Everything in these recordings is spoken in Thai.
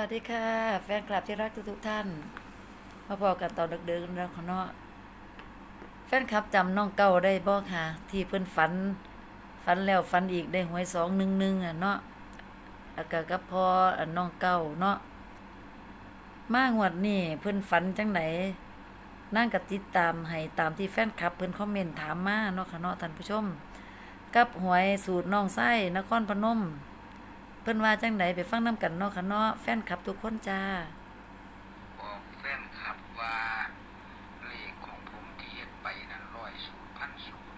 วัสดีค่ะ แฟนคลับที่รักทุกๆท่าน มาพอกันตอนดึกๆแล้วขอเนาะแฟนคลับจำน้องเก่าได้บ่ค่ะ ที่เพิ่นฝัน ฝันแล้วฝันอีกได้หวยสองหนึ่งหนึ่งอะเนาะแล้วก็กับพ่ออันน้องเก่าเนาะมางวดนี้เพิ่นฝันจังไหนนั่งก็ติดตามให้ตามที่แฟนคลับเพิ่นคอมเมนต์ถามมาเนาะค่ะเนาะท่านผู้ชม กับหวยสูตรน้องไส้นครพนม เพิ่นว่าจังไดไปฟังน้ำกันเนาะค่ะเนาะแฟนคลับทุกคนจ้า บอกแฟนคลับว่าเลขของผมที่เฮ็ดไปนั้นร้อยสูตรพันสูตร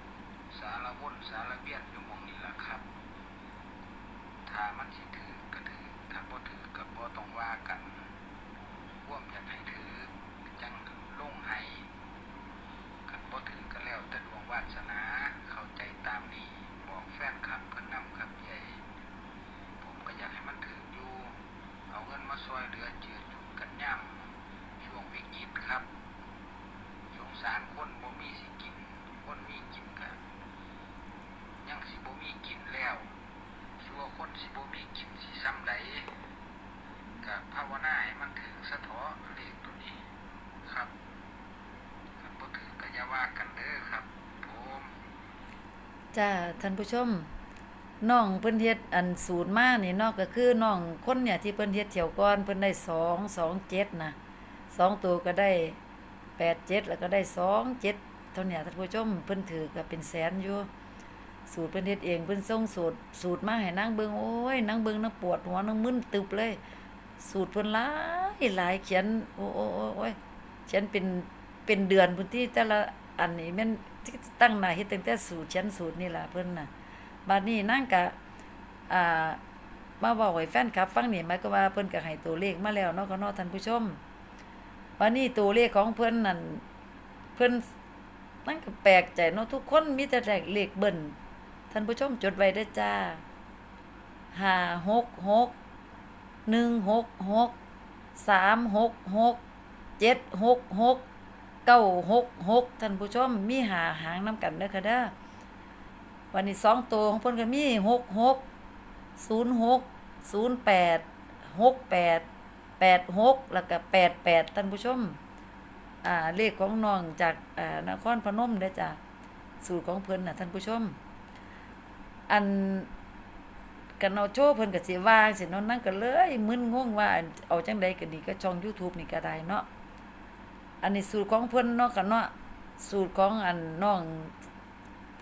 สารวนสารเวียนอยู่หมองนี้ล่ะครับ ถ้ามันสิถือก็ถือถ้าบ่ถือก็บ่ต้องว่ากันร่วมอยากให้ถือจังลงให้กันบ่ถือก็แล้วแต่ดวงวาสนาเข้าใจตามนี้บอกแฟนคลับเพิ่นนำครับใหญ่ ผมก็อยากให้มันถืออยู่ เอาเงินมาซอยเหลือจืดจุดกันย่ำช่วงวิกฤตครับ สงสารคนบ่มีสิกิน คนมีกินกันยังสิบ่มีกินแล้วชัวาคนสิบ่มีกินสิซ้ำใดก็ภาวนาให้มันถึงสะเทอเลขตัวนี้ครับกันบ่ถือก็อย่าว่ากันเด้อครับ ผม จ้าท่านผู้ชมน้องเพิ่นเฮ็ดอันศูนย์มานี่นอกก็คือน้องคนเนี่ยที่เพิ่นเฮ็ดเที่ยวก่อนเพิ่นได้สองสองเจ็ดนะสองตัวก็ได้แปดเจ็ดแล้วก็ได้สองเจ็ดเท่าเนี้ท่านผู้ชมเพิ่นถือก็เป็นแสนอยู่สูตรเพิ่นเฮ็ดเองเพิ่นส่งสูตรสูตรมาให้นางเบิงโอ้ยนางเบิงนางปวดหัวนางมึนตึบเลย สูตรเพิ่นหลายหลายเขียนโอ้โอ้โอ้โอ้ยเขียนเป็นเป็นเดือนพื้นที่แต่ละ อันนี้แม่นตั้งหน้าเฮ็ดตั้งแต่สูตรเขียนสูตรนี่ล่ะเพิ่นน่ะบัดนี้นางก็อ่ามาบอกให้แฟนคลับ ฟังนี่หมายก็ว่าเพิ่นก็ให้ตัวเลขมาแล้วเนาะก็เนาะท่านผู้ชมบัดนี้ตัวเลขของเพิ่นนั่นเพิ่นนั่นก็แปลกใจเนาะทุกคนมีแต่เลขเบิ่นท่านผู้ชมจดไว้เด้จ้าห้าหกหกหนึ่งหกหกสามหกหกเจ็ดหกหก เก้าหกหกท่านผู้ชมมีหาหางน้ำกันเด้อค่ะเด้อวันนี้สองตัวของเพิ่นก็มีหกหกศูนย์หกศูนย์แปดหกแปดแปดหกแล้วก็แปดแปดท่านผู้ชมอ่าเลขของน้องจากอ่านครพนมเด้อจ้ะสูตรของเพิ่นน่ะท่านผู้ชม อันกันเอาโชว์เพิ่นก็สิว่าสิเนาะนั่นก็เลยมึนงงว่าเอาจังใดก็ดีก็ช่อง YouTube นี่ก็ได้เนาะ อันนี้สูตรของเพิ่นเนาะกันเนาะสูตรของอันน้อง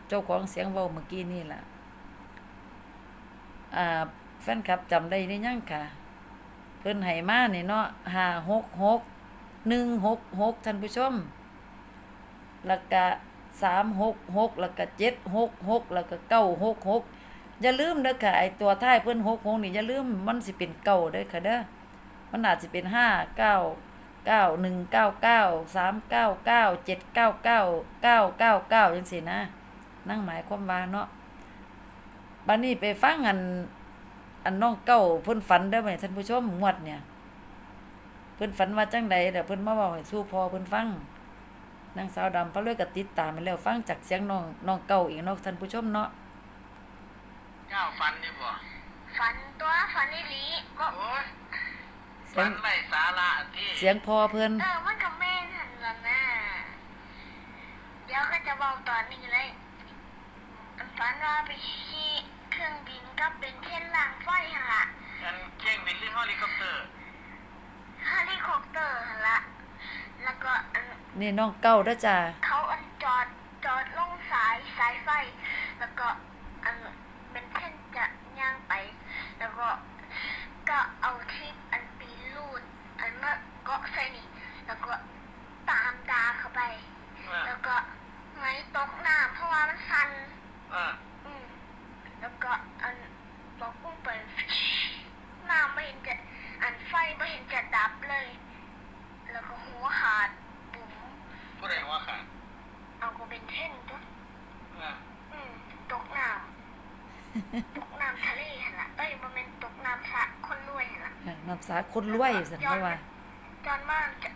เจ้าของเสียงเว้าเมื่อกี้นี่ล่ะ อ่า แฟนคลับจำได้หรือยังค่ะ เพิ่นให้มาเนี่เนาะ566 166ท่านผู้ชมแล้วก็366แล้วก็766แล้วก็966อย่าลืมเด้อค่ะไอตัวท้ายเพิ่นหกหกนี่อย่าลืมมันสิเป็นเก้าเด้อค่ะเด้อมันอาจสิเป็นห้าเก้า เก้าหนึ่งเก้าเก้าสามเก้าเก้าเจ็ดเก้าเก้าเก้าเก้าเก้าจังซี่นะนั่งหมายความว่าเนาะบัดนี้ไปฟังอัน อันน้องเก้าเพิ่นฝันเด้อแม่ท่านผู้ชมงวดเนี่ย เพิ่นฝันว่าจังใดเดี๋ยวเพิ่นมาเว้าให้สู้พอเพิ่นฟังนางสาวดำพระเลยก็ติดตามไปแล้วฟังจากเสียงน้องน้องเก้าอีกเนาะท่านผู้ชมเนาะเจ้าฟันนี่บ่ฝันตัวฝันอีหลีก็โอ้ย เสีฟัยงนไร้สาระที่เสียงพอเพิ่นเออมันก็แม่นหันละนะเดี๋ยวก็จะบอกตอนนี้เลยฝันว่าไปขี่เครื่องบินก็เป็นเท่นลางไฟหั่นละฉันเก่งเป็นเรื่องเฮลิคอปเตอร์เฮลิคอปเตอร์หั่นละแล้วก็อันนี่น้องเก้าเด้อจ้าเขาอันจอดจอดลงสายสายไฟ แล้วก็อันเป็นเท่นจะย่างไป แล้วก็ก็เอาที่อันปีนลูด อันมาเกาะใส่นี่ แล้วก็ตามดาเข้าไป เออ แล้วก็ไงตกน้ำเพราะว่ามันสัน เอออืมแล้วก็อันตกลงไปน้ำไม่เห็นจะอันไฟไม่เห็นจะดับเลย แล้วก็หัวขาดบุ๋มผู้ใดว่าค่ะเอาก็เป็นเท่นตัวเอออืมตกน้ำตกน้ำทะเลหั่นละเอ้ยบ่แมันเป็นตกน้ำสระคนรวยหั่นละน้ำสาคนรวยสันเพราะว่า จอนมากจะ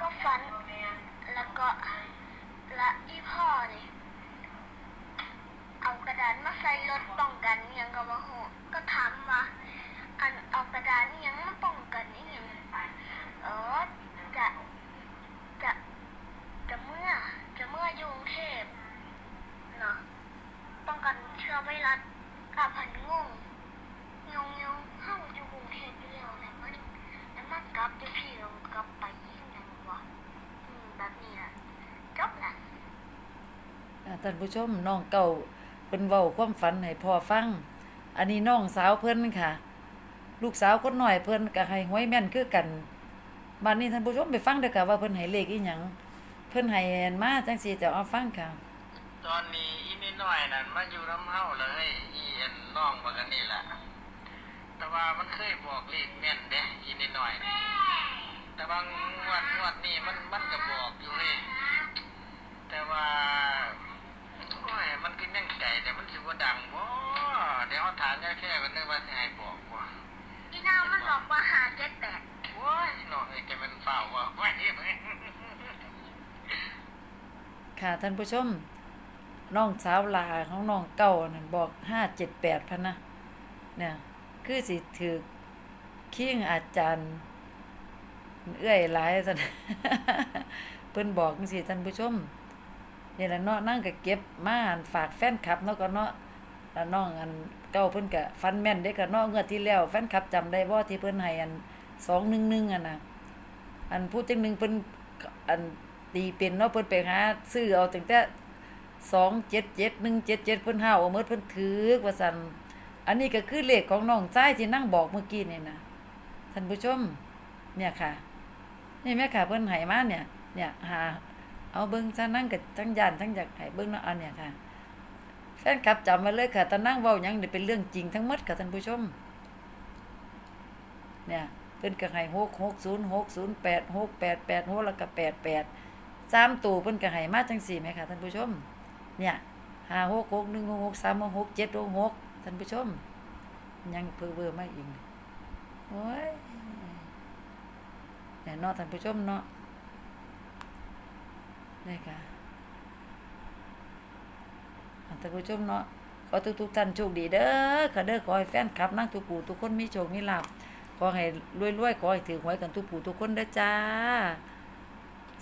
ก็ฝัน แล้วก็และอีพ่อนี่ เอากระดานมาใส่รถป้องกันยังก็บ่ฮู้ก็ถามว่าอันเอากระดานยังมาป้อง ท่านผู้ชมน้องเก่าเพิ่นเว้าความฝันให้พ่อฟัง อันนี้น้องสาวเพิ่นค่ะ ลูกสาวคนหน้อยเพิ่นก็ให้หวยแม่นคือกันบัดนี้ท่านผู้ชมไปฟังเด้อค่ะว่าเพิ่นให้เลขอีหยังเพิ่นให้มาจังซี่จะเอาฟังค่ะ ตอนนี้อีนิดหน่อยนั่นมาอยู่น้ำเฮาเลยอีเอันน้องบักอันนี่แหละแต่ว่ามันเคยบอกเลขแม่นเด้อีนิดหน่อยแต่บางงวดงวดนี้มันมันก็บอกอยู่เลยแต่ว่าโอ้ยมันก็ยังใจแต่มันสิบ่ดังบ่ เดี๋ยวเขาถามยายแค่มันนึกว่าสิให้บอกบ่อีนาวมันบอกว่าหาเจ็ดแปดโอ้ยน้องเอ้ยแกมันเฝ้าว่าไว้ค่ะท่านผู้ชมน้องสาวลาของน้องเก่านั่นบอก578พันนะเนี่ยคือสิถือคิงอาจารย์ เอื้อยหลายซั่นเพิ่นบอกจังซี่ท่านผู้ชมนี่ล่ะเนาะนั่งก็เก็บมาอั่นฝากแฟนคลับเนาะก็เนาะ แล้วน้องอันเก่าเพิ่นก็ฟันแม่นเด้ก็นาะงวดที่แล้วแฟนคลับจำได้บ่ที่เพิ่นให้อัน211อันนะอันพูดจังหนึ่งเพิ่นอันตีเป็นเนาะเพิ่นไปหาซื้อเอาตั้งแต่277 177เพิ่นหาเอาหมดเพิ่นถือว่าซั่นอันนี้ก็คือเลขของน้องจ้ายที่นั่งบอกเมื่อกี้นี่นะท่านผู้ชม เนี่ยค่ะ นี่แม่ค่ะเพิ่นให้มาเนี่ย เนี่ยหา เอาเบิ่งซะนั่งกับทั้งยานทั้งอยากให้เบิ่งเนาะอันเนี่ยค่ะ แฟนคลับจำไว้เลยค่ะตานั่งเว้าหยังนี่เป็นเรื่องจริงทั้งหมดค่ะท่านผู้ชม เนี่ยเพิ่นก็ให้6 6 0 6 0 8 6 8 8 6แล้วก็88 3ตัวเพิ่นก็ให้มาจังซี่แหมค่ะท่านผู้ชม เนี่ย5 6 6 1 6 6 3 6 7 6 6ท่านผู้ชม ยังเพ้อเว้อมาอีกโอ้ยเนี่ยเนาะท่านผู้ชมเนาะนี่ค่ะ ท่านผู้ชมเนาะขอทุกทุกท่านโชคดีเด้อค่ะเด้อขอให้แฟนคลับนั่งทุกผู้ทุกคนมีโชคมีลาภขอให้รวยๆขอให้ถือหวยกันทุกผู้ทุกคนเด้อจ้า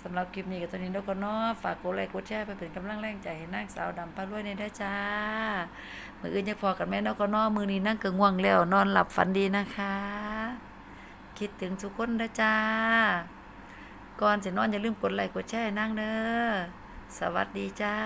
สำหรับคลิปนี้ก็ตอนนี้เด้อก็เนาะฝากกดไลค์กดแชร์ไปเป็นกำลังแรงใจให้นางสาวดำพารวยในเด้อจ้ามืออื่นจะพอกันแม่เนาก็เนาะมือนี้นั่งก็ง่วงแล้วนอนหลับฝันดีนะคะ คิดถึงทุกคนนะจ้าก่อนจะนอนอย่าลืมกดไลค์กดแชร์นั่งเด้อสวัสดีจ้า